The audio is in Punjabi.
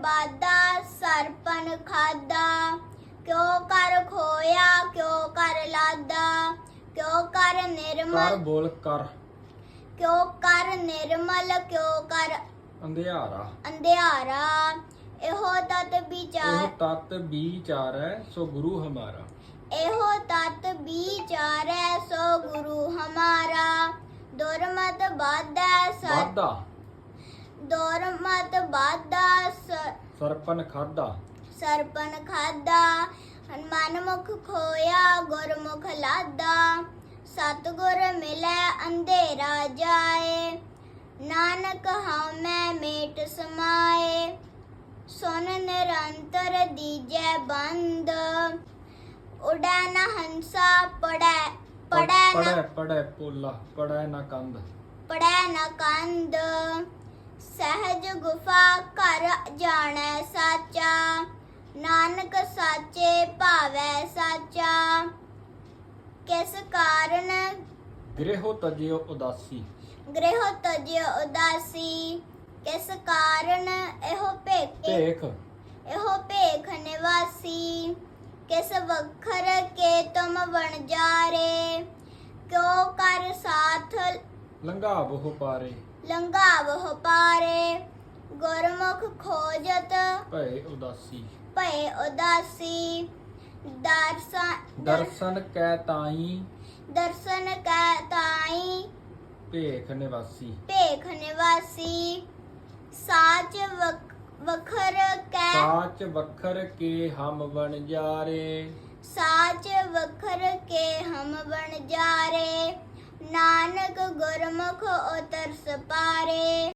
ਬਾਦਾ ਸਰਪਨ ਖਾਦਾ। ਕਿਉ ਕਰ ਖੋਇਆ ਕਿਉ ਕਰ ਲਾਦਾ। ਕਿਉ ਕਰ ਕਰ ਨਿਰਮਲ ਬੋਲ ਕਰ। ਕਿਉ ਕਰ ਨਿਰਮਲ ਕਿਉ ਕਰ ਅੰਧਿਆਰਾ। ਅੰਧਿਆਰਾ। ਇਹੋ ਤਤ ਇਹ ਵਿਚਾਰ ਤਤ ਵਿਚਾਰ ਹੈ ਸੋ ਗੁਰੂ ਹਮਾਰਾ। ਇਹੋ ਤਤ ਵਿਚਾਰੈ ਸੋ ਗੁਰੂ ਹਮਾਰਾ। ਦੁਰਮਤ ਬਾਧੈ ਸਰ ਵਾਦਾ ਦੁਰਮਤ ਬਾਧਾ ਸਰਪਨ ਖਾਦਾ ਸਰਪਨ ਖਾਦਾ ਮਨ ਮੁਖ ਖੋਇਆ ਗੁਰਮੁਖ ਲਾਦਾ ਸਤਗੁਰ ਮਿਲੈ ਅੰਧੇਰਾ ਜਾਏ। ਨਾਨਕ ਹਉਮੈ ਮੇਟ ਸਮਾਏ। ਸੁਨ ਨਿਰੰਤਰ ਦੀਜੈ ਬੰਦ। ਉਡੈ ਨ ਹੰਸਾ ਪੜੈ ਪੜੈ ਨ ਪੜੈ ਪੜੈ ਪੋਲਾ ਪੜੈ ਨਾ ਕੰਧ। ਪੜੈ ਨ ਕੰਦ ਸਹਿਜ ਗੁਫਾ ਘਰ ਜਾਣੈ ਸਾਚਾ ਨਾਨਕ ਸਾਚੇ ਭਾਵੈ ਸਾਚਾ। ਕਿਸ ਕਾਰਨ? ਗ੍ਰਹਿ ਤਜਿਓ ਉਦਾਸੀ। ਗ੍ਰਹਿ ਤਜਿ ਉਦਾਸੀ। ਕਿਸ ਕਾਰਨ? ਇਹੋ ਭੇਖੇ ਭੇਖ। ਇਹੋ ਭੇਖ ਨਿਵਾਸੀ। ਕਿਸ ਵਖਰ ਕੇ ਤੁਮ ਵਣ ਜਾਰੇ ਕਿਉ ਕਰ ਸਾਥ ਲੰਘਾ ਬਹੁ ਪਾਰੇ। ਲੰਘਾਵਹੁ ਪਾਰੇ ਗੁਰਮੁਖ ਖੋਜਤ। ਭਏ ਉਦਾਸੀ। ਭਏ ਉਦਾਸੀ ਦਰਸ਼ਨ ਦਰਸ਼ਨ ਕੈ ਤਾਈ। ਦਰਸ਼ਨ ਕੈ ਤਾਈ। ਭੇਖ ਨਿਵਾਸੀ। ਭੇਖ ਨਿਵਾਸੀ ਸਾਚ ਵਖ- ਵਖਰ ਕੈ ਸਾਚ ਵਖਰ ਕੇ ਹਮ ਬਣ ਜਾਰੇ। ਸਾਚ ਵਖਰ ਕੇ ਹਮ ਬਣ ਜਾਰੇ। ਨਾਨਕ ਗੁਰਮੁਖ ਉਤਰ ਸਪਾਰੇ